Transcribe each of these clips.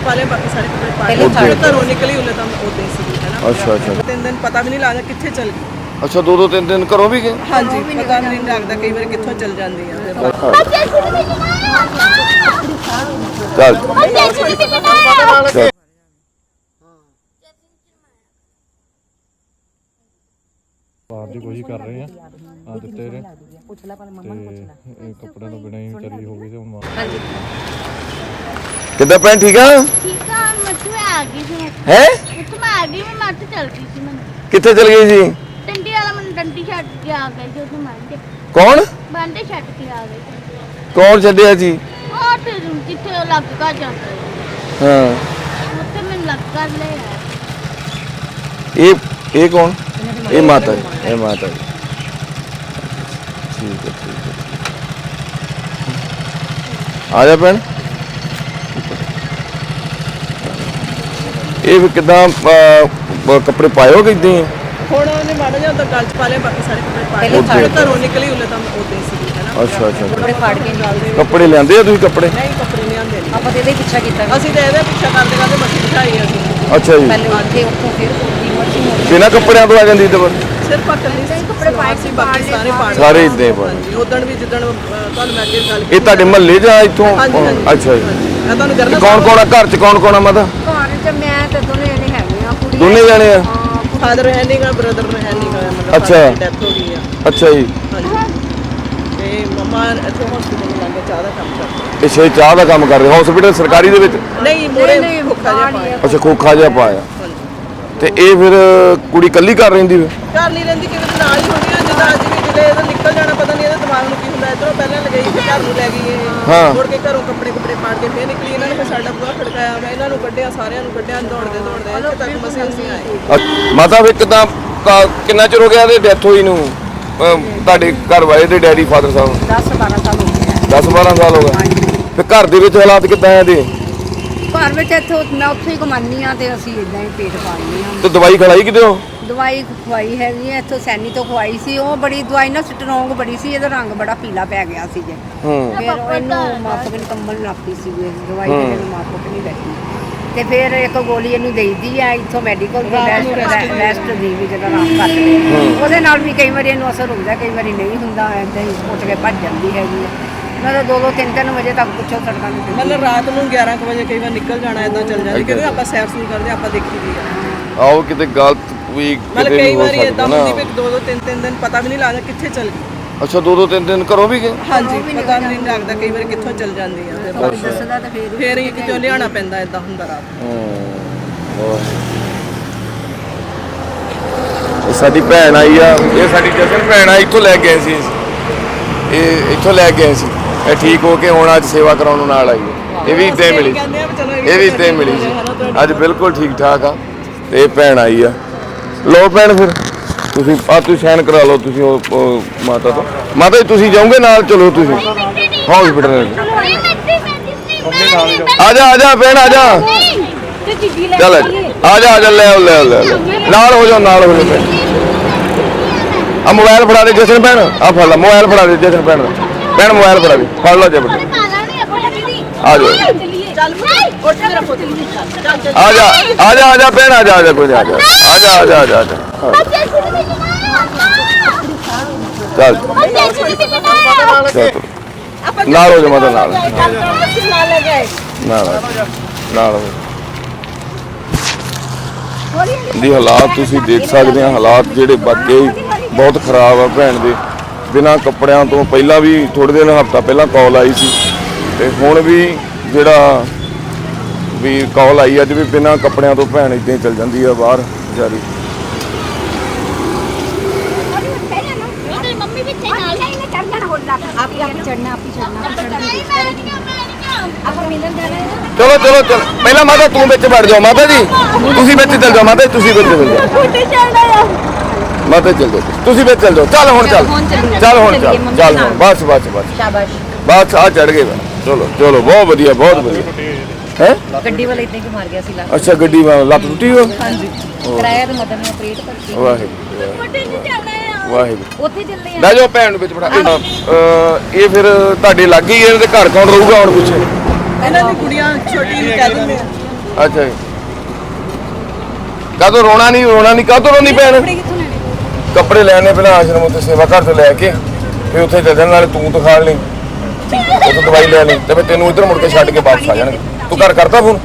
ਵਾਲੇ ਬਾਕੀ ਸਾਰੇ ਕੱਪੜੇ ਪਾ ਪਹਿਲੇ ਫਾੜ ਜਦੋਂ ਘਰੋਂ ਨਿਕਲੀ ਉਹਨੇ ਤਾਂ ਉਹਦੇ ਸੀ ਹੈ ਨਾ? ਅੱਛਾ, ਅੱਛਾ। ਤਿੰਨ ਦਿਨ ਪਤਾ ਵੀ ਨਹੀਂ ਲੱਗਦਾ ਕਿੱਥੇ ਚਲ ਗਈ। ਅੱਛਾ ਦੋ ਦੋ ਤਿੰਨ ਦਿਨ ਘਰੋਂ ਵੀ ਗਏ? ਹਾਂਜੀ ਪਤਾ ਵੀ ਨਹੀਂ ਲੱਗਦਾ ਕਈ ਵਾਰ ਕਿੱਥੋਂ ਚਲ ਜਾਂਦੀ ਆ। ਫਿਰ ਚੱਲ। ਚੱਲ ਚੱਲ ਬਾਹਰ ਦੀ ਕੋਸ਼ਿਸ਼ ਕਰ ਰਹੇ ਆ। ਆ ਦਿੱਤੇ ਨੇ। ਪੁੱਛ ਲੈ ਪਰ ਤੇ ਇਹ ਕੱਪੜਿਆਂ ਤੋਂ ਬਿਨਾਂ ਹੀ ਵਿਚਾਰੀ ਹੋ ਗਈ ਤੇ ਹੁਣ ਮਾਂ ਹਾਂਜੀ। ਕਿੱਦਾਂ ਭੈਣ ਠੀਕ ਆ? ਠੀਕ ਆ ਮੱਛੂ ਆ ਗਈ ਸੀ ਹੈ? ਉੱਥੇ ਮੈਂ ਆ ਗਈ ਮੈਂ ਮੱਛ ਚੱਲ ਗਈ ਸੀ ਮੈਨੂੰ। ਕਿੱਥੇ ਚਲ ਗਈ ਸੀ? ਟੰਡੀ ਵਾਲਾ ਮੈਨੂੰ ਡੰਡੀ ਛੱਡ ਕੇ ਆ ਗਈ ਸੀ ਉੱਥੇ ਮੰਦੇ ਕੌਣ? ਬੰਦੇ ਛੱਡ ਕੇ ਆ ਗਏ ਸੀ। ਕੌਣ ਛੱਡਿਆ ਸੀ? ਉਹ ਤੇ ਜਿੱਥੇ ਉਹ ਲੱਗ ਕਾ ਜਾਂਦਾ ਹਾਂ। ਉੱਥੇ ਮੈਨੂੰ ਲੱਗ ਕਰ ਲਿਆ ਇਹ ਇਹ ਕੌਣ? ਇਹ ਮਾਤਾ ਜੀ ਇਹ ਮਾਤਾ ਜੀ। ਠੀਕ ਹੈ ਠੀਕ ਹੈ। ਆ ਜਾ ਭੈਣ। ਇਹ ਵੀ ਕਿਦਾਂ ਕੱਪੜੇ ਪਾਇਓ ਕਿਦਾਂ ਹੁਣ ਉਹਨੇ ਮਾੜਾ ਜਿਹਾ ਤਾਂ ਗੱਲ ਚ ਪਾ ਲਿਆ ਬਾਕੀ ਸਾਰੇ ਕੱਪੜੇ ਪਾ ਪਹਿਲੇ ਫਾੜ ਜਦੋਂ ਘਰੋਂ ਨਿਕਲੀ ਉਹਨੇ ਤਾਂ ਉਹਦੇ ਸੀ ਹੈ ਨਾ। ਅੱਛਾ ਅੱਛਾ ਕੱਪੜੇ ਫਾੜ ਕੇ ਨਾਲ ਦੇ। ਵਿੱਚ ਕੱਪੜੇ ਲਿਆਂਦੇ ਆ ਤੁਸੀਂ ਕੱਪੜੇ? ਨਹੀਂ ਕੱਪੜੇ ਨਹੀਂ। ਆਉਂਦੇ ਨੇ। ਆਪਾਂ ਤੇ ਇਹਦਾ ਪਿੱਛਾ ਕੀਤਾ। ਅਸੀਂ ਤਾਂ ਇਹਦਾ ਪਿੱਛਾ ਕਰਦੇ ਕਰਦੇ ਮੱਛੀ ਬਿਠਾਈ ਅਸੀਂ। ਅੱਛਾ ਜੀ। ਪਹਿਲੇ ਉੱਥੇ ਉੱਥੋਂ ਫਿਰ ਕੋਲੀ ਬਿਨਾਂ ਕੱਪੜਿਆਂ ਤੋਂ ਆ ਜਾਂਦੀ ਦਵਾ ਸਿਰਫ ਕੱਪੜੇ ਪਾਏ ਸੀ ਬਾਕੀ ਸਾਰੇ ਪਾੜ ਸਾਰੇ ਏਦਾਂ ਹੀ ਵੀ ਜਿੱਦਣ ਤੁਹਾਨੂੰ ਮੈਂ ਅੱਗੇ ਗੱਲ ਇਹ ਤੁਹਾਡੇ ਮਹੱਲੇ ਜਾਂ ਇੱਥੋਂ? ਅੱਛਾ ਜੀ। ਮੈਂ ਤੁਹਾਨੂੰ ਕਰਨਾ ਕੌਣ ਕੌਣ ਆ? ਘਰ ਚ ਕੌਣ ਕੌਣ ਆ ਮਾਤਾ? ਘਰ ਚ ਮੈਂ ਤੇ ਦੋਨੇ ਜਣੇ ਹੈਗੇ ਆ ਕੁੜੀ ਦੋਨੇ ਜਾਣੇ ਆ? ਫਾਦਰ ਹੈ ਨਹੀਂਗਾ ਬ੍ਰਦਰ ਹੈ ਨਹੀਂਗਾ ਮਤਲਬ ਅੱਛਾ। ਡੈਥ ਹੋ ਗਈ ਆ। ਅੱਛਾ ਜੀ। ਹਾਂਜੀ। ਤੇ ਮਮਾ ਇੱਥੇ ਹਸਪੀਟਲ ਲਾਗੇ ਚਾਹ ਦਾ ਕੰਮ ਕਰਦੇ। ਇਹ ਛੇ ਚਾਹ ਦਾ ਕੰਮ ਕਰਦੇ ਹਸਪੀਟਲ ਸਰਕਾਰੀ ਦੇ ਵਿੱਚ? ਨਹੀਂ ਮੋਰੇ ਭੁੱਖਾ ਜਿਹਾ ਪਾਇਆ। ਅੱਛਾ ਖੋਖਾ ਜਿਹਾ ਪਾਇਆ। ਤੇ ਇਹ ਫਿਰ ਕੁੜੀ ਕੱਲੀ ਕਰ ਰਹਿੰਦੀ ਵੇ ਘਰ ਨਹੀਂ ਰਹਿੰਦੀ ਕਿਵੇਂ ਨਾਲ ਹੀ ਹੁੰਦੀ ਆ ਜਿੱਦਾਂ ਅੱਜ ਵੀ ਜਿਹੜੇ ਇਹਦਾ ਨਿਕਲ ਜਾਣਾ ਪਤਾ ਨਹੀਂ ਇਹਦੇ ਦਿਮਾਗ ਨੂੰ ਕੀ ਹੁੰਦਾ। ਇਧਰੋਂ ਪਹਿਲਾਂ ਲਗਾਈ ਤੇ ਘਰ ਨੂੰ ਲੈ ਗਈ ਹਾਂ। ਇਹ ਮੁੜ ਕੇ ਘਰੋਂ ਕੱਪੜੇ ਕੁਪੜੇ ਪਾੜ ਕੇ ਫੇਰ ਨਿਕਲੀ। ਇਹਨਾਂ ਨੇ ਫਿਰ ਸਾਡਾ ਬੂਹਾ ਖੜਕਾਇਆ ਮੈਂ ਇਹਨਾਂ ਨੂੰ ਕੱਢਿਆ ਸਾਰਿਆਂ ਨੂੰ ਕੱਢਿਆ ਦੌੜਦੇ ਦੌੜਦੇ। ਇੱਥੇ ਤੱਕ ਮਸੀਂ ਅਸੀਂ ਆਏ ਅ- ਮਾਤਾ ਫਿਰ ਕਿਦਾਂ ਕਿੰਨਾ ਚਿਰ ਹੋ ਗਿਆ ਤੇ ਡੈਥ ਹੋਈ ਨੂੰ? ਅ, ਤੁਹਾਡੇ ਘਰ ਵਾਲੇ ਦੇ ਡੈਡੀ ਫਾਦਰ ਸਾਹਿਬ? 10 12 ਸਾਲ ਹੋ ਗਏ। 10 12 ਸਾਲ ਹੋ ਗਏ। ਫਿਰ ਘਰ ਦੇ ਵਿੱਚ ਹਾਲਾਤ ਕਿਦਾਂ ਆ ਇਹਦੇ? ਘਰ ਵਿੱਚ ਇੱਥੇ ਮੈਂ ਉੱਥੇ ਹੀ ਕਮਾਨੀ ਆ ਤੇ ਅਸੀਂ ਇਦਾਂ ਹੀ ਪੇਟ ਪਾਲਨੇ ਆ ਤੇ ਦਵਾਈ ਖਲਾਈ ਕਿਤੇ ਹੋ ਦਵਾਈ ਖਵਾਈ ਹੈਗੀ ਆ ਇੱਥੋਂ ਸੈਨੀ ਤੋਂ ਖਵਾਈ ਸੀ। ਉਹ ਬੜੀ ਦਵਾਈ ਨਾ ਸਟਰੋਂਗ ਬੜੀ ਸੀ ਇਹਦਾ ਰੰਗ ਬੜਾ ਪੀਲਾ ਪੈ ਗਿਆ ਸੀ ਜੇ। ਹੂੰ। ਫਿਰ ਉਹ ਇਹਨੂੰ ਮਾਪਕ ਨੇ ਕੰਬਲ ਨਾਪੀ ਸੀ ਇਹ ਦਵਾਈ ਦੇ ਇਹਨੂੰ ਮਾਪਕ ਨਹੀਂ ਬੈਠੀ। ਤੇ ਫਿਰ ਇੱਕ ਗੋਲੀ ਇਹਨੂੰ ਦੇਈਦੀ ਆ ਇੱਥੋਂ ਮੈਡੀਕਲ ਤੋਂ ਰੈਸਟ ਰੈਸਟ ਦੀ ਵੀ ਜਦੋਂ ਆਰਾਮ ਕਰ ਲਏ ਉਹਦੇ ਨਾਲ ਵੀ ਕਈ ਵਾਰੀ ਇਹਨੂੰ ਅਸਰ ਹੁੰਦਾ ਕਈ ਵਾਰੀ ਨਹੀਂ ਹੁੰਦਾ ਐਦਾਂ ਹੀ ਉੱਠ ਕੇ ਭੱਜ ਜਾਂਦੀ ਹੈਗੀ ਆ। ਮੈਂ ਤਾਂ ਦੋ ਦੋ ਤਿੰਨ ਤਿੰਨ ਵਜੇ ਤੱਕ ਪੁੱਛੋ ਸੜਕਾਂ ਨੂੰ। ਮਤਲਬ ਰਾਤ ਨੂੰ 11 ਕੁ ਵਜੇ ਕਈ ਵਾਰ ਨਿਕਲ ਜਾਣਾ ਇਦਾਂ ਚੱਲ ਜਾਂਦੀ ਕਿਉਂਕਿ ਆਪਾਂ ਸੈਰ ਸੂਰ ਕਰਦੇ ਆਪਾਂ ਦੇਖੀ ਦੀ ਆ। ਆਓ ਕਿਤੇ ਗਲਤ ਵੀ ਮਤਲਬ ਕਿਤੇ ਕਈ ਹੋ ਵਾਰੀ ਇਦਾਂ ਹੁੰਦੀ ਵੀ ਦੋ ਦੋ ਤਿੰਨ ਤਿੰਨ ਦਿਨ ਪਤਾ ਵੀ ਨਹੀਂ ਲੱਗਦਾ ਕਿੱਥੇ ਚੱਲ ਗਈ। ਅੱਛਾ ਦੋ ਦੋ ਤਿੰਨ ਦਿਨ ਘਰੋਂ ਵੀ ਗਏ? ਹਾਂਜੀ ਪਤਾ ਵੀ ਨਹੀਂ ਲੱਗਦਾ ਕਈ ਵਾਰ ਕਿੱਥੋਂ ਚੱਲ ਜਾਂਦੀ ਆ ਫਿਰ। ਦੱਸਦਾ ਤਾਂ ਫੇਰ ਫੇਰ ਹੀ ਕਿਤੇ ਲਿਆਉਣਾ ਪੈਂਦਾ ਇਦਾਂ ਹੁੰਦਾ ਰਾਤ ਹੂੰ ਹੋਰ। ਇਹ ਸਾਡੀ ਭੈਣ ਆਈ ਆ ਇਹ ਸਾਡੀ ਜਸ਼ਨ ਭੈਣ ਆ ਇੱਥੋਂ ਲੈ ਕੇ ਗਏ ਸੀ। ਇਹ ਇੱਥੋਂ ਲੈ ਕੇ ਗਏ ਸੀ। ਇਹ ਠੀਕ ਹੋ ਕੇ ਹੁਣ ਅੱਜ ਸੇਵਾ ਕਰਾਉਣ ਨੂੰ ਨਾਲ ਆਈ ਹੈ ਇਹ ਵੀ ਇੱਦਾਂ ਹੀ ਮਿਲੀ। ਕਹਿੰਦੇ ਆ ਵੀ ਚਲੋ ਇਹ ਵੀ ਇੱਦਾਂ ਹੀ ਮਿਲੀ ਸੀ। ਅੱਜ ਬਿਲਕੁਲ ਠੀਕ ਠਾਕ ਆ ਤੇ ਇਹ ਭੈਣ ਆਈ ਆ। ਲੋ ਭੈਣ ਫਿਰ। ਤੁਸੀਂ ਆ ਤੁਸੀਂ ਸਾਈਨ ਕਰਾ ਲਓ ਤੁਸੀਂ ਉਹ ਉਹ ਮਾਤਾ ਤੋਂ। ਮਾਤਾ ਜੀ ਤੁਸੀਂ ਜਾਓਗੇ ਨਾਲ ਚਲੋ ਤੁਸੀਂ। ਹਸਪੀਟਲ ਆ ਜਾ ਆ ਜਾ ਭੈਣ ਆ ਜਾ। ਚੱਲ ਆ ਜਾ ਆ ਜਾ ਲੈ ਆਓ, ਲੈ ਆਓ, ਲੈ ਆਓ। ਨਾਲ ਹੋ ਜਾ ਨਾਲ ਹੋ ਜਾ ਭੈਣ ਆ ਮੋਬਾਈਲ ਫੜਾ ਦੇ ਜਸ਼ਨ ਭੈਣ। ਆ ਫੜ ਲੈ ਮੋਬਾਈਲ ਫੜਾ ਦੇ ਜਸ਼ਨ ਭੈਣ ਦਾ। ਭੈਣ ਮੋਬਾਈਲ ਫੜਾ ਦੇ। ਫੜ ਲਓ ਜੇ ਬੇਟਾ ਆ ਜਾਓ। ਚੱਲੀਏ। ਚੱਲ ਆ ਜਾ ਆ ਜਾ ਆ ਜਾ ਭੈਣ ਆ ਜਾ ਆ ਜਾ ਕੋਈ ਨਹੀਂ ਆ ਜਾ ਆ ਜਾ ਆ ਜਾ ਆ ਜਾ ਆ ਜਾ ਹਾਂ, ਚੱਲ। ਬੱਚੇ ਨਾਲ ਹੋ ਜਾ ਮਾਤਾ ਨਾਲ। ਨਾਲ ਆ ਜਾ, ਨਾਲ ਹੋ ਜਾ। ਦੀ ਹਾਲਾਤ ਤੁਸੀਂ ਦੇਖ ਸਕਦੇ ਆ ਹਾਲਾਤ ਜਿਹੜੇ ਵਾਕਈ ਬਹੁਤ ਖਰਾਬ ਆ ਭੈਣ ਦੇ। ਬਿਨਾਂ ਕੱਪੜਿਆਂ ਤੋਂ ਪਹਿਲਾਂ ਵੀ ਥੋੜੇ ਦਿਨ ਹਫਤਾ ਪਹਿਲਾਂ ਕਾਲ ਆਈ ਸੀ। ਤੇ ਹੁਣ ਵੀ ਜਿਹੜਾ ਵੀ ਕਾਲ ਆਈ ਅੱਜ ਵੀ ਬਿਨਾਂ ਕੱਪੜਿਆਂ ਤੋਂ ਭੈਣ ਇਦਾਂ ਹੀ ਚਲ ਜਾਂਦੀ ਆ ਬਾਹਰ ਹੈ ਚਲੋ ਚਲੋ ਚਲੋ। ਪਹਿਲਾਂ ਮਾਤਾ ਤੂੰ ਵਿੱਚ ਵੜ ਜਾਓ। ਮਾਤਾ ਜੀ ਤੁਸੀਂ ਵਿੱਚ ਚੱਲ ਜਾਓ। ਮਾਤਾ ਜੀ, ਤੁਸੀਂ ਵਿੱਚ ਚੱਲ ਜਾਓ। ਛੋਟੇ ਚੱਲਦਾ ਆ ਮਾਤਾ ਚੱਲ ਜਾਓ। ਤੁਸੀਂ ਵਿੱਚ ਚੱਲ ਜਾਓ। ਚੱਲ ਹੁਣ ਚੱਲ। ਚੱਲ ਹੁਣ ਚੱਲ। ਚੱਲ ਹੁਣ ਬਸ ਬਸ ਬਸ। ਸ਼ਾਬਾਸ਼। ਬਸ ਆ ਚੜ ਗਏ। ਬਸ। ਚਲੋ ਚਲੋ ਬਹੁਤ ਵਧੀਆ ਬਹੁਤ ਵਧੀਆ। ਹੈ? ਗੱਡੀ ਵਾਲਾ ਇਦਾਂ ਹੀ ਮਾਰ ਗਿਆ ਸੀ ਲੱਤ। ਅੱਛਾ ਗੱਡੀ ਵਾਲਾ ਲੱਤ ਟੁੱਟੀ ਹੋ ਹਾਂਜੀ। ਕਰਾਇਆ ਤੇ ਮਦਨ ਨੇ ਆਪਰੇਟ ਕਰਤੀ। ਵਾਹਿਗੁਰੂ ਆ। ਵਾਹਿਗੁਰੂ। ਉੱਥੇ ਚੱਲੇ ਆ। ਲੈ ਜਾਓ ਭੈਣ ਨੂੰ ਵਿੱਚ ਫੜਾ ਅਹ, ਇਹ ਫਿਰ ਤੁਹਾਡੇ ਲੱਗ ਹੀ ਇਹਨਾਂ ਦੇ ਘਰ ਕੌਣ ਰਹੂਗਾ ਹੁਣ ਪਿੱਛੇ। ਇਹਨਾਂ ਦੀ ਕੁੜੀਆਂ ਛੋਟੀ ਨੂੰ ਕਹਿ ਦਿੰਦੇ ਆ। ਅੱਛਾ ਜੀ। ਕਾਹਤੋਂ ਰੋਣਾ ਨਹੀਂ ਰੋਣਾ ਨਹੀਂ ਕਾਹਤੋਂ ਰੋਂਦੀ ਭੈਣ? ਕੱਪੜੇ ਲੈਣੇ? ਪਹਿਲਾਂ ਆਸ਼ਰਮ ਉੱਤੇ ਸੇਵਾ ਘਰ ਤੋਂ ਲੈ ਕੇ। ਫਿਰ ਉੱਥੇ ਨਾਲੇ ਤੂੰ ਦਿਖਾ ਲਈ। ਉੱਥੇ ਦਵਾਈ ਲੈ ਲਈ ਤੇ ਫਿਰ ਤੈਨੂੰ ਇੱਧਰ ਮੁੜ ਕੇ ਛੱਡ ਕੇ ਵਾਪਸ ਆ ਜਾਣਗੇ। ਤੂੰ ਘਰ ਕਰਤਾ ਫੋਨ?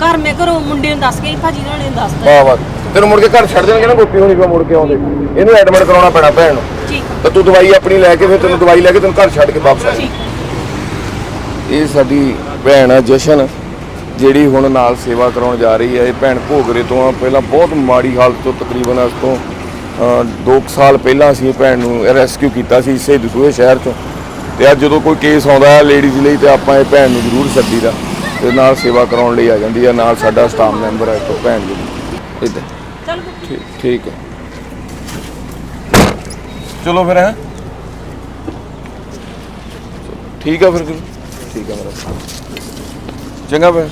ਘਰ ਮੈਂ ਘਰੋਂ ਮੁੰਡੇ ਨੂੰ ਦੱਸ ਗਈ ਭਾਜੀ ਨਾਲ ਨੇ ਦੱਸਦਾ ਵਾਹ ਵਾਹ। ਤੈਨੂੰ ਮੁੜ ਕੇ ਘਰ ਛੱਡ ਦੇਣਗੇ ਨਾ ਗੋਪੀ ਹੋਣੀ ਪਾ ਮੁੜ ਕੇ ਆਉਂਦੇ। ਇਹਨੂੰ ਐਡਮਿਟ ਕਰਾਉਣਾ ਪੈਣਾ ਭੈਣ ਨੂੰ। ਠੀਕ। ਤਾਂ ਤੂੰ ਦਵਾਈ ਆਪਣੀ ਲੈ ਕੇ ਫਿਰ ਤੈਨੂੰ ਦਵਾਈ ਲੈ ਕੇ ਤੈਨੂੰ ਘਰ ਛੱਡ ਕੇ ਵਾਪਸ ਆ। ਇਹ ਸਾਡੀ ਭੈਣ ਆ ਜਸ਼ਨ ਜਿਹੜੀ ਹੁਣ ਨਾਲ ਸੇਵਾ ਕਰਾਉਣ ਜਾ ਰਹੀ ਹੈ। ਇਹ ਭੈਣ ਭੋਗਰੇ ਤੋਂ ਆ ਪਹਿਲਾਂ ਬਹੁਤ ਮਾੜੀ ਹਾਲਤ ਤੋਂ ਤਕਰੀਬਨ ਅੱਜ ਤੋਂ 2 ਸਾਲ ਪਹਿਲਾਂ ਅਸੀਂ ਇਹ ਭੈਣ ਨੂੰ ਰੈਸਕਿਊ ਕੀਤਾ ਸੀ ਇਸੇ ਦਸੂਹੇ ਸ਼ਹਿਰ ਚੋਂ। ਤੇ ਅੱਜ ਜਦੋਂ ਕੋਈ ਕੇਸ ਆਉਂਦਾ ਹੈ ਲੇਡੀਜ਼ ਲਈ ਤੇ ਆਪਾਂ ਇਹ ਭੈਣ ਨੂੰ ਜ਼ਰੂਰ ਸੱਦੀਦਾ। ਤੇ ਨਾਲ ਸੇਵਾ ਕਰਾਉਣ ਲਈ ਆ ਜਾਂਦੀ ਹੈ ਨਾਲ ਸਾਡਾ ਸਟਾਫ ਮੈਂਬਰ ਹੈ ਇੱਕ ਭੈਣ ਜੀ। ਚੱਲ ਠੀਕ। ਠੀਕ ਹੈ ਚਲੋ ਫਿਰ ਹੈ? ਠੀਕ ਆ ਫਿਰ। ਠੀਕ ਆ ਮੇਰਾ ਚੰਗਾ ਫਿਰ।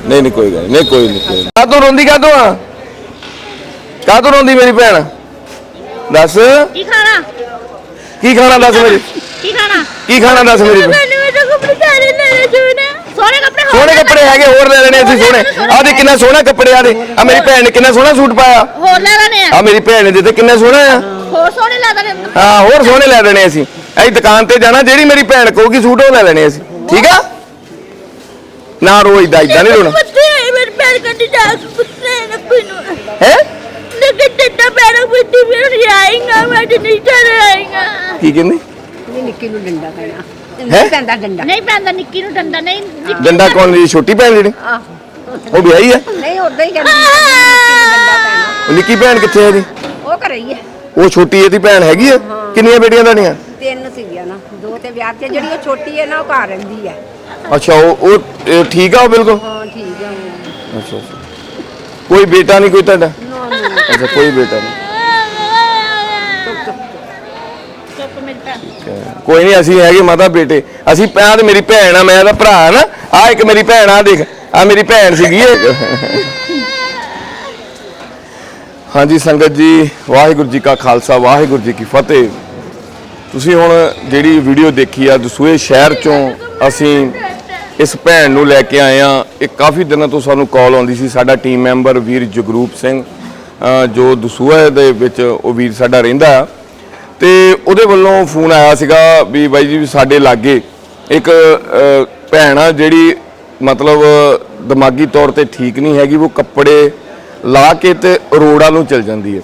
ਨਹੀਂ ਨਹੀਂ ਕੋਈ ਗੱਲ ਨਹੀਂ ਕੋਈ ਨਹੀਂ ਕੋਈ ਕਾ ਤੂੰ ਰੋਂਦੀ ਕਾ ਤੂੰ ਆ? ਕਾ ਤੂੰ ਰੋਂਦੀ ਮੇਰੀ ਭੈਣ? ਦੱਸ। ਕੀ ਖਾਣਾ? ਕੀ ਖਾਣਾ ਦੱਸ ਮੇਰੀ? ਕੀ ਖਾਣਾ? ਕੀ ਖਾਣਾ ਦੱਸ ਮੇਰੀ? ਭੈਣ ਮੈਨੂੰ ਮੇਰੇ ਕੱਪੜੇ ਸਾਰੇ ਲੈਣੇ ਚਾਹੀਦੇ ਸੋਹਣੇ ਕੱਪੜੇ ਹੈਗੇ ਹੋਰ ਲੈ ਲੈਣੇ ਅਸੀਂ ਸੋਹਣੇ। ਆ ਦੇ ਕਿੰਨਾ ਸੋਹਣਾ ਕੱਪੜੇ ਆ ਦੇ। ਆ ਮੇਰੀ ਭੈਣ ਨੇ ਕਿੰਨਾ ਸੋਹਣਾ ਸੂਟ ਪਾਇਆ। ਹੋਰ ਲੈ ਲੈਣੇ ਆ? ਆ ਮੇਰੀ ਭੈਣ ਨੇ ਦਿੱਤੇ ਕਿੰਨਾ ਸੋਹਣਾ ਆ? ਹੋਰ ਸੋਹਣੇ ਲੈ ਲੈਣੇ ਹਾਂ ਹੋਰ ਸੋਹਣੇ ਲੈ ਲੈਣੇ ਅਸੀਂ। ਅਸੀਂ ਦੁਕਾਨ ਤੇ ਜਾਣਾ ਜਿਹੜੀ ਮੇਰੀ ਭੈਣ ਕਹੂਗੀ ਸੂਟ ਉਹ ਲੈ ਲੈਣੇ ਅਸੀਂ। ਠੀਕ ਆ? ਨਾ ਰੋ ਇਦਾਂ ਇਦਾਂ ਨਹੀਂ ਰੋਣਾ। ਬੱਤੇ ਮੇਰੇ ਪੈਰ ਕੰਡੀ ਜਾ ਕੁੱਤੇ ਨਾ ਕੋਈ ਨੂੰ। ਹੈ? ਲੇਕਿਨ ਟੱਟਾ ਪੈਰ ਕੁੱਤੀ ਫਿਰ ਆਏਗਾ ਮੈਂ ਤੇ ਨਹੀਂ ਚੜ ਆਏਗਾ। ਕੀ ਕਹਿੰਦੀ? ਨਿੱਕੀ ਨੂੰ ਡੰਡਾ ਪੈਣਾ? ਨਹੀਂ ਪੈਂਦਾ ਡੰਡਾ। ਨਹੀਂ ਪੈਂਦਾ ਨਿੱਕੀ ਨੂੰ ਡੰਡਾ ਨਹੀਂ ਨਿੱਕੀ ਡੰਡਾ ਕੌਣ ਦੀ ਛੋਟੀ ਭੈਣ ਜਿਹੜੀ? ਆਹੋ। ਉਹ ਵਿਆਹੀ ਆ? ਨਹੀਂ ਉਦਾਂ ਹੀ ਕਹਿੰਦੀ ਨਿੱਕੀ ਨੂੰ ਡੰਡਾ ਪੈਣਾ। ਉਹ ਨਿੱਕੀ ਭੈਣ ਕਿੱਥੇ ਹੈ ਇਹਦੀ? ਉਹ ਘਰੇ ਹੀ ਹੈ ਉਹ ਛੋਟੀ ਇਹਦੀ ਭੈਣ ਹੈਗੀ ਆ? ਕਿੰਨੀਆਂ ਬੇਟੀਆਂ ਤੁਹਾਡੀਆਂ? ਤਿੰਨ ਸੀਗੀਆਂ ਨਾ ਦੋ ਤੇ ਵਿਆਹ ਤੇ ਜਿਹੜੀ ਉਹ ਛੋਟੀ ਹੈ ਨਾ ਉਹ ਘਰ ਰਹਿੰਦੀ ਹੈ ਅੱਛਾ ਉਹ ਉਹ ਇਹ ਠੀਕ ਆ ਉਹ ਬਿਲਕੁਲ? ਹਾਂ ਠੀਕ ਹੈ ਉਹ। ਅੱਛਾ ਅੱਛਾ। ਕੋਈ ਬੇਟਾ ਨਹੀਂ ਕੋਈ ਤੁਹਾਡਾ? ਅੱਛਾ ਕੋਈ ਬੇਟਾ ਨਹੀਂ ਚੁੱਪ ਮੇਰੀ ਭੈਣ ਕੋਈ ਨਹੀਂ, ਅਸੀਂ ਹੈਗੇ ਮਾਤਾ ਬੇਟੇ। ਅਸੀਂ ਆਹ ਤੇ ਮੇਰੀ ਭੈਣ ਆ, ਮੈਂ ਇਹਦਾ ਭਰਾ ਆ ਨਾ। ਆ ਇੱਕ ਮੇਰੀ ਭੈਣ ਆ, ਦੇਖ। ਆ ਮੇਰੀ ਭੈਣ ਸੀਗੀ ਇਹ। ਹਾਂਜੀ, ਸੰਗਤ ਜੀ, ਵਾਹਿਗੁਰੂ ਜੀ ਕਾ ਖਾਲਸਾ, ਵਾਹਿਗੁਰੂ ਜੀ ਕੀ ਫਤਿਹ। ਤੁਸੀਂ ਹੁਣ ਜਿਹੜੀ ਵੀਡੀਓ ਦੇਖੀ ਆ ਦਸੂਏ ਸ਼ਹਿਰ ਚੋਂ ਅਸੀਂ ਇਸ ਭੈਣ ਨੂੰ ਲੈ ਕੇ ਆਏ ਆ। ਇਹ ਕਾਫੀ ਦਿਨਾਂ ਤੋਂ ਸਾਨੂੰ ਕਾਲ ਆਉਂਦੀ ਸੀ, ਸਾਡਾ ਟੀਮ ਮੈਂਬਰ ਵੀਰ ਜਗਰੂਪ ਸਿੰਘ ਜੋ ਦਸੂਏ ਦੇ ਵਿੱਚ ਉਹ ਵੀਰ ਸਾਡਾ ਰਹਿੰਦਾ ਆ। ਤੇ ਉਹਦੇ ਵੱਲੋਂ ਫੋਨ ਆਇਆ ਸੀਗਾ ਵੀ ਬਾਈ ਜੀ ਵੀ ਸਾਡੇ ਲਾਗੇ ਇੱਕ ਭੈਣ ਆ ਜਿਹੜੀ ਮਤਲਬ ਦਿਮਾਗੀ ਤੌਰ ਤੇ ਠੀਕ ਨਹੀਂ ਹੈਗੀ, ਉਹ ਕੱਪੜੇ ਲਾ ਕੇ ਤੇ ਰੋੜਾ ਨੂੰ ਚਲ ਜਾਂਦੀ ਹੈ।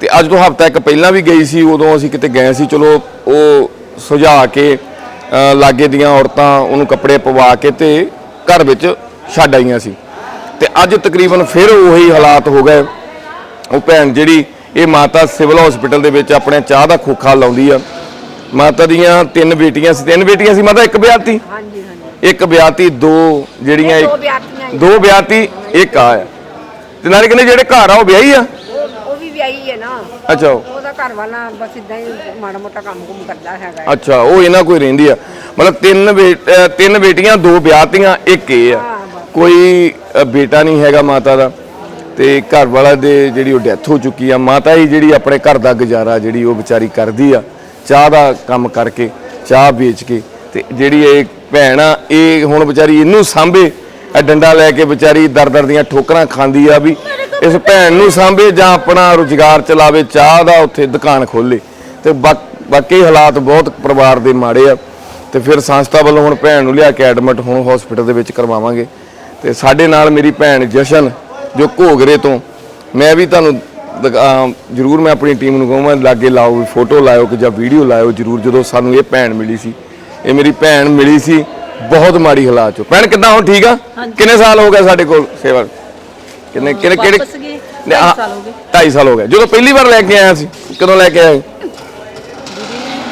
ਤੇ ਅੱਜ ਤੋਂ ਹਫਤਾ ਇੱਕ ਪਹਿਲਾਂ ਵੀ ਗਈ ਸੀ, ਉਦੋਂ ਅਸੀਂ ਕਿਤੇ ਗਏ ਸੀ, ਚਲੋ ਉਹ ਸੁਝਾ ਕੇ ਲਾਗੇ ਦੀਆਂ ਔਰਤਾਂ ਉਹਨੂੰ ਕੱਪੜੇ ਪਵਾ ਕੇ ਤੇ ਘਰ ਵਿੱਚ ਛੱਡ ਆਈਆਂ ਸੀ। ਤੇ ਅੱਜ ਤਕਰੀਬਨ ਫਿਰ ਉਹੀ ਹਾਲਾਤ ਹੋ ਗਏ। ਉਹ ਭੈਣ ਜਿਹੜੀ ਇਹ ਮਾਤਾ ਸਿਵਲ ਹਸਪੀਟਲ ਦੇ ਵਿੱਚ ਆਪਣੇ ਚਾਹ ਦਾ ਖੋਖਾ ਲਾਉਂਦੀ ਆ। ਮਾਤਾ ਦੀਆਂ ਤਿੰਨ ਬੇਟੀਆਂ ਸੀ। ਤਿੰਨ ਬੇਟੀਆਂ ਸੀ ਮਾਤਾ ਇੱਕ ਵਿਆਹਤੀ? ਹਾਂਜੀ ਹਾਂਜੀ। ਇੱਕ ਵਿਆਹਤੀ ਦੋ ਜਿਹੜੀਆਂ ਦੋ ਇੱਕ- ਵਿਆਹਤੀਆਂ। ਦੋ ਵਿਆਹਤੀ ਇੱਕ ਆ। ਤੇ ਨਾਲੇ ਕਹਿੰਦੇ ਜਿਹੜੇ ਘਰ ਆ ਉਹ ਵਿਆਹੀ ਆ? ਉਹ ਉਹ ਵੀ ਵਿਆਹੀ ਹੈ ਨਾ। ਅੱਛਾ। ਉਹ- ਉਹਦਾ ਘਰ ਵਾਲਾ ਬਸ ਇਦਾਂ ਹੀ ਮਾੜਾ ਮੋਟਾ ਕੰਮ ਕੁਮ ਕਰਦਾ ਹੈਗਾ। ਅੱਛਾ ਉਹ ਇਹਨਾਂ ਕੋਈ ਰਹਿੰਦੀ ਆ। ਮਤਲਬ ਤਿੰਨ ਤਿੰਨ ਬੇਟੀਆਂ ਦੋ ਵਿਆਹਤੀਆਂ ਇੱਕ ਇਹ ਆ। ਕੋਈ ਬੇਟਾ ਨਹੀਂ ਹੈਗਾ ਮਾਤਾ ਦਾ। ਤੇ ਘਰ ਵਾਲਾ ਦੇ ਜਿਹੜੀ ਉਹ ਡੈਥ ਹੋ ਚੁੱਕੀ ਆ, ਮਾਤਾ ਹੀ ਜਿਹੜੀ ਆਪਣੇ ਘਰ ਦਾ ਗੁਜ਼ਾਰਾ ਜਿਹੜੀ ਉਹ ਵਿਚਾਰੀ ਕਰਦੀ ਆ, ਚਾਹ ਦਾ ਕੰਮ ਕਰਕੇ, ਚਾਹ ਵੇਚ ਕੇ ਤੇ ਜਿਹੜੀ ਇਹ ਭੈਣ ਆ, ਇਹ ਹੁਣ ਵਿਚਾਰੀ ਇਹਨੂੰ ਸਾਂਭੇ, ਇਹ ਡੰਡਾ ਲੈ ਕੇ ਵਿਚਾਰੀ ਦਰ ਦਰ ਦੀਆਂ ਠੋਕਰਾਂ ਖਾਂਦੀ ਆ ਵੀ ਇਸ ਭੈਣ ਨੂੰ ਸਾਂਭੇ ਜਾਂ ਆਪਣਾ ਰੁਜ਼ਗਾਰ ਚਲਾਵੇ, ਚਾਹ ਦਾ ਉੱਥੇ ਦੁਕਾਨ ਖੋਲੇ ਤੇ ਬਾਕ- ਬਾਕੀ ਹਾਲਾਤ ਬਹੁਤ ਪਰਿਵਾਰ ਦੇ ਮਾੜੇ ਆ ਤੇ ਫਿਰ ਸੰਸਥਾ ਵੱਲੋਂ ਹੁਣ ਭੈਣ ਨੂੰ ਲਿਆ ਕੇ ਐਡਮਿਟ ਹੁਣ ਹਸਪੀਟਲ ਦੇ ਵਿੱਚ ਕਰਵਾਵਾਂਗੇ ਤੇ ਸਾਡੇ ਨਾਲ ਮੇਰੀ ਭੈਣ ਜਸ਼ਨ ਜੋ ਘੋਗਰੇ ਤੋਂ। ਮੈਂ ਵੀ ਤੁਹਾਨੂੰ ਜਰੂਰ ਮੈਂ ਆਪਣੀ ਟੀਮ ਨੂੰ ਕਹਾਂਗਾ ਲਾਗੇ ਲਾਓ ਫੋਟੋ ਲਾਇਓ ਕਿ ਜਾਂ ਵੀਡੀਓ ਲਾਇਓ ਜਰੂਰ ਜਦੋਂ ਸਾਨੂੰ ਇਹ ਭੈਣ ਮਿਲੀ ਸੀ। ਇਹ ਮੇਰੀ ਭੈਣ ਮਿਲੀ ਸੀ ਬਹੁਤ ਮਾੜੀ ਹਾਲਾਤ ਚ। ਭੈਣ ਕਿੱਦਾਂ ਹੁਣ ਠੀਕ ਆ? ਕਿੰਨੇ ਸਾਲ ਹੋ ਗਏ ਸਾਡੇ ਕੋਲ ਸੇਵਾ? ਕਿੰਨੇ ਕਿਹੜੇ ਕਿਹੜੇ ਸਾਲ ਹੋ ਗਏ। ਢਾਈ ਸਾਲ ਹੋ ਗਏ। ਜਦੋਂ ਪਹਿਲੀ ਵਾਰ ਲੈ ਕੇ ਆਇਆ ਸੀ ਕਦੋਂ ਲੈ ਕੇ ਆਏ?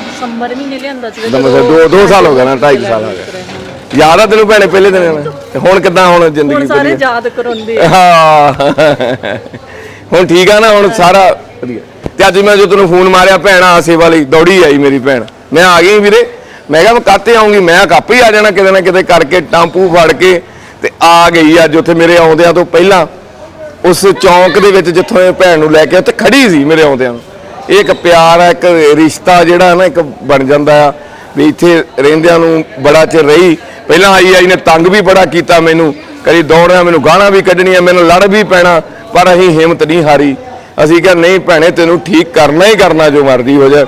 ਦਸੰਬਰ ਮਹੀਨੇ ਲਿਆਂਦਾ ਸੀ। ਦੋ ਦੋ ਸਾਲ ਹੋ ਗਏ ਨਾ ਢਾਈ ਕੁ ਸਾਲ ਹੋ ਗਏ। ਯਾਦ ਆ ਤੈਨੂੰ ਭੈਣੇ ਪਹਿਲੇ ਦਿਨ? ਤੇ ਹੁਣ ਕਿੱਦਾਂ ਹੁਣ ਜ਼ਿੰਦਗੀ ਹੁਣ ਸਾਰੇ ਵਧੀਆ? ਯਾਦ ਕਰਾਉਂਦੇ ਆ। ਹਾਂ। ਹੁਣ ਠੀਕ ਆ ਨਾ ਹੁਣ ਸਾਰਾ ਵਧੀਆ। ਤੇ ਅੱਜ ਮੈਂ ਜੋ ਤੈਨੂੰ ਫੋਨ ਮਾਰਿਆ ਭੈਣ ਆ ਸੇਵਾ ਲਈ ਦੌੜੀ ਆਈ ਮੇਰੀ ਭੈਣ। ਮੈਂ ਆ ਗਈ ਵੀਰੇ। ਮੈਂ ਕਿਹਾ ਮੈਂ ਕਾਤੇ ਆਉਂਗੀ ਮੈਂ ਕਾਪੇ ਹੀ ਆ ਜਾਣਾ ਕਿਤੇ ਨਾ ਕਿਤੇ ਕਰਕੇ ਟਾਂਪੂ ਫੜ ਕੇ ਤੇ ਆ ਗਈ ਅੱਜ ਉੱਥੇ ਮੇਰੇ ਆਉਂਦਿਆਂ ਤੋਂ ਪਹਿਲਾਂ। ਉਸ ਚੌਂਕ ਦੇ ਵਿੱਚ ਜਿੱਥੋਂ ਇਹ ਭੈਣ ਨੂੰ ਲੈ ਕੇ ਉੱਥੇ ਖੜੀ ਸੀ ਮੇਰੇ ਆਉਂਦਿਆਂ ਨੂੰ। ਇਹ ਇੱਕ ਪਿਆਰ ਆ ਇੱਕ ਰਿਸ਼ਤਾ ਜਿਹੜਾ ਨਾ ਇੱਕ ਬਣ ਜਾਂਦਾ ਆ। ਵੀ ਇੱਥੇ ਰਹਿੰਦਿਆਂ ਨੂੰ ਬੜਾ ਚਿਰ ਰਹੀ। ਪਹਿਲਾਂ ਆਈ ਆਈ ਨੇ ਤੰਗ ਵੀ ਬੜਾ ਕੀਤਾ ਮੈਨੂੰ, ਕਦੀ ਦੌੜਿਆ ਮੈਨੂੰ ਗਾਲਾਂ ਵੀ ਕੱਢਣੀਆਂ, ਮੈਨੂੰ ਲੜ ਵੀ ਪੈਣਾ, ਪਰ ਅਸੀਂ ਹਿੰਮਤ ਨਹੀਂ ਹਾਰੀ। ਅਸੀਂ ਕਿਹਾ, ਨਹੀਂ ਭੈਣੇ, ਤੈਨੂੰ ਠੀਕ ਕਰਨਾ ਹੀ ਕਰਨਾ ਜੋ ਮਰਜ਼ੀ ਹੋ ਜਾਏ।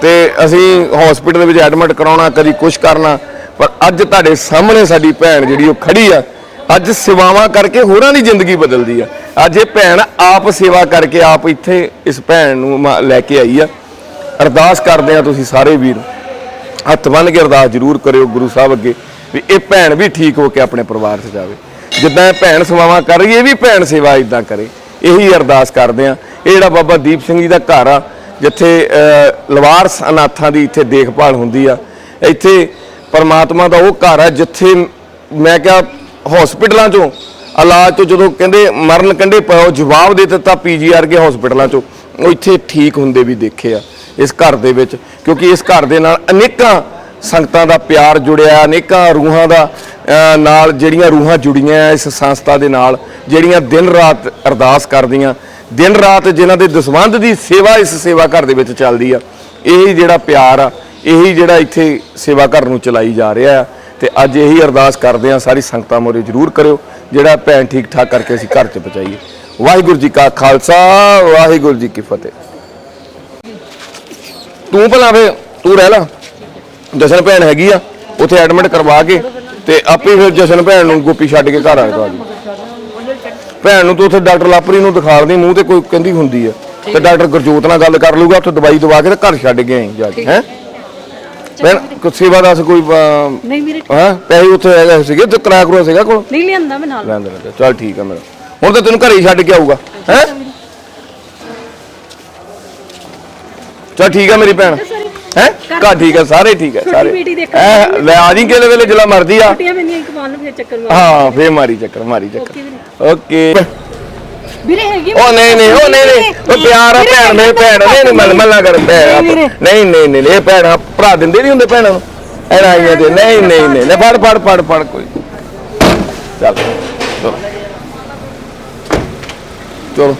ਤੇ ਅਸੀਂ ਹਸਪੀਟਲ ਦੇ ਵਿੱਚ ਐਡਮਿਟ ਕਰਾਉਣਾ, ਕਦੀ ਕੁਝ ਕਰਨਾ, ਪਰ ਅੱਜ ਤੁਹਾਡੇ ਸਾਹਮਣੇ ਸਾਡੀ ਭੈਣ ਜਿਹੜੀ ਉਹ ਖੜੀ ਆ। ਅੱਜ ਸੇਵਾਵਾਂ ਕਰਕੇ ਹੋਰਾਂ ਦੀ ਜ਼ਿੰਦਗੀ ਬਦਲਦੀ ਆ। ਅੱਜ ਇਹ ਭੈਣ ਆਪ ਸੇਵਾ ਕਰਕੇ ਆਪ ਇੱਥੇ ਇਸ ਭੈਣ ਨੂੰ ਮ- ਲੈ ਕੇ ਆਈ ਆ। ਅਰਦਾਸ ਕਰਦੇ ਆ ਤੁਸੀਂ ਸਾਰੇ ਵੀਰ। ਹੱਥ ਬੰਨ ਕੇ ਅਰਦਾਸ ਜ਼ਰੂਰ ਕਰਿਓ ਗੁਰੂ ਸਾਹਿਬ ਅੱਗੇ। ਵੀ ਇਹ ਭੈਣ ਵੀ ਠੀਕ ਹੋ ਕੇ ਆਪਣੇ ਪਰਿਵਾਰ 'ਚ ਜਾਵੇ। ਜਿੱਦਾਂ ਇਹ ਭੈਣ ਸੇਵਾਵਾਂ ਕਰ ਰਹੀ ਇਹ ਵੀ ਭੈਣ ਸੇਵਾ ਇਦਾਂ ਕਰੇ। ਇਹੀ ਅਰਦਾਸ ਕਰਦੇ ਆ ਇਹ ਜਿਹੜਾ ਬਾਬਾ ਦੀਪ ਸਿੰਘ ਜੀ ਦਾ ਘਰ ਆ, ਜਿੱਥੇ ਲਵਾਰ ਅਨਾਥਾਂ ਦੀ ਇੱਥੇ ਦੇਖਭਾਲ ਹੁੰਦੀ ਆ, ਇੱਥੇ ਪਰਮਾਤਮਾ ਦਾ ਉਹ ਘਰ ਆ, ਜਿੱਥੇ ਮੈਂ ਕਿਹਾ ਹਸਪੀਟਲਾਂ 'ਚੋਂ ਇਲਾਜ ਤੋਂ ਜਦੋਂ ਕਹਿੰਦੇ ਮਰਨ ਕੰਢੇ ਪਾਓ ਜਵਾਬ ਦੇ ਦਿੱਤਾ ਪੀਜੀਆਰ ਕੇ ਹਸਪੀਟਲਾਂ 'ਚੋਂ, ਉਹ ਇੱਥੇ ਠੀਕ ਹੁੰਦੇ ਵੀ ਦੇਖੇ ਆ, ਇਸ ਘਰ ਦੇ ਵਿੱਚ। ਕਿਉਂਕਿ ਇਸ ਘਰ ਦੇ ਨਾਲ ਅਨੇਕਾਂ ਸੰਗਤਾਂ ਦਾ ਪਿਆਰ ਜੁੜਿਆ, ਅਨੇਕਾਂ ਰੂਹਾਂ ਦਾ ਨਾਲ ਜਿਹੜੀਆਂ ਰੂਹਾਂ ਜੁੜੀਆਂ ਇਸ ਸੰਸਥਾ ਦੇ ਨਾਲ, ਜਿਹੜੀਆਂ ਦਿਨ ਰਾਤ ਅਰਦਾਸ ਕਰਦੀਆਂ। ਦਿਨ ਰਾਤ ਜਿਨ੍ਹਾਂ ਦੇ ਦਸਵੰਧ ਦੀ ਸੇਵਾ ਇਸ ਸੇਵਾ ਘਰ ਦੇ ਵਿੱਚ ਚੱਲਦੀ ਆ, ਇਹੀ ਜਿਹੜਾ ਪਿਆਰ ਆ, ਇਹੀ ਜਿਹੜਾ ਇੱਥੇ ਸੇਵਾ ਘਰ ਨੂੰ ਚਲਾਈ ਜਾ ਰਿਹਾ ਆ। ਤੇ ਅੱਜ ਇਹੀ ਅਰਦਾਸ ਕਰਦੇ ਆ, ਸਾਰੀ ਸੰਗਤਾਂ ਮੋਰੇ ਜਰੂਰ ਕਰਿਓ, ਜਿਹੜਾ ਭੈਣ ਠੀਕ ਠਾਕ ਕਰਕੇ ਅਸੀਂ ਘਰ 'ਚ ਪਹੁੰਚਾਈਏ। ਵਾਹਿਗੁਰੂ ਜੀ ਕਾ ਖਾਲਸਾ, ਵਾਹਿਗੁਰੂ ਜੀ ਕੀ ਫਤਿਹ। ਤੂੰ ਭਲਾ ਵੇ ਤੂੰ ਰਹਿ ਲਾ। ਜਸ਼ਨ ਭੈਣ ਹੈਗੀ ਆ ਉੱਥੇ ਐਡਮਿਟ ਕਰਵਾ ਕੇ ਤੇ ਆਪੇ ਫਿਰ ਜਸ਼ਨ ਭੈਣ ਨੂੰ ਗੋਪੀ ਛੱਡ ਕੇ ਘਰ ਆਇਆ ਤੁਹਾਡੀ ਭੈਣ ਨੂੰ ਤੂੰ ਉੱਥੇ ਡਾਕਟਰ ਲਾਪਰੀ ਨੂੰ ਦਿਖਾ ਦੇ ਮੂੰਹ ਤੇ ਕੋਈ ਕਹਿੰਦੀ ਹੁੰਦੀ ਆ। ਤੇ ਡਾਕਟਰ ਗੁਰਜੋਤ ਨਾਲ ਗੱਲ ਕਰ ਲੂਗਾ ਉੱਥੇ ਦਵਾਈ ਦਵਾ ਕੇ ਤੇ ਘਰ ਛੱਡ ਆਈ ਜਾ ਕੇ ਹੈ? ਭੈਣ ਕੋਈ ਸੇਵਾ ਦੱਸ ਕੋਈ ਨਹੀਂ ਹਾਂ? ਪੈਸੇ ਉੱਥੇ ਹੈਗਾ ਸੀਗੇ ਤੇ ਕਿਰਾਇਆ ਕਰਵਾ ਸੀਗਾ ਕੋਲ? ਨਹੀਂ ਲਿਆਂਦਾ ਮੈਂ ਨਾਲ। ਲੈਂਦੇ ਲੈਂਦੇ ਚੱਲ ਠੀਕ ਆ ਮੇਰਾ। ਹੁਣ ਤਾਂ ਤੈਨੂੰ ਘਰੇ ਹੀ ਛੱਡ ਕੇ ਆਊਗਾ ਹੈ? ਚੱਲ ਠੀਕ ਆ ਮੇਰੀ ਭੈਣ। ਹੈ? ਘਰ ਠੀਕ ਆ ਸਾਰੇ ਠੀਕ ਆ ਸਾਰੇ। ਬੇਟੀ ਦੇਖਣ ਹੈਂ, ਲੈ ਆ ਜੀ ਕਿਹੜੇ ਵੇਲੇ ਜਿਹੜਾ ਮਰਦੀ ਆ। ਛੁੱਟੀਆਂ ਮੈਂਦੀਆਂ ਇੱਕ ਮਾਰਨ ਫਿਰ ਚੱਕਰ ਮਾਰ। ਹਾਂ ਫੇਰ ਮਾਰੀ ਚੱਕਰ ਮਾਰੀ ਚੱਕਰ। ਓਕੇ। ਵੀਰੇ ਹੈਗੀ ਉਹ ਨਹੀਂ ਨਹੀਂ ਉਹ ਨਹੀਂ ਨਹੀਂ। ਉਹ ਪਿਆਰ ਆ ਭੈਣ ਮੇਰੇ ਭੈਣ ਨਹੀਂ ਮਲ ਮੱਲਾ ਕਰ ਭੈਣ। ਨਹੀਂ ਨਹੀਂ ਨਹੀਂ ਇਹ ਭੈਣ ਭਰਾ ਦਿੰਦੇ ਨਹੀਂ ਹੁੰਦੇ ਭੈਣਾਂ ਨੂੰ। ਐਨਾ ਆਈਆਂ ਦੇ ਨਹੀਂ ਨਹੀਂ ਨਹੀਂ ਲੈ ਫੜ ਫੜ ਫੜ ਫੜ ਕੋਈ। ਚਲੋ।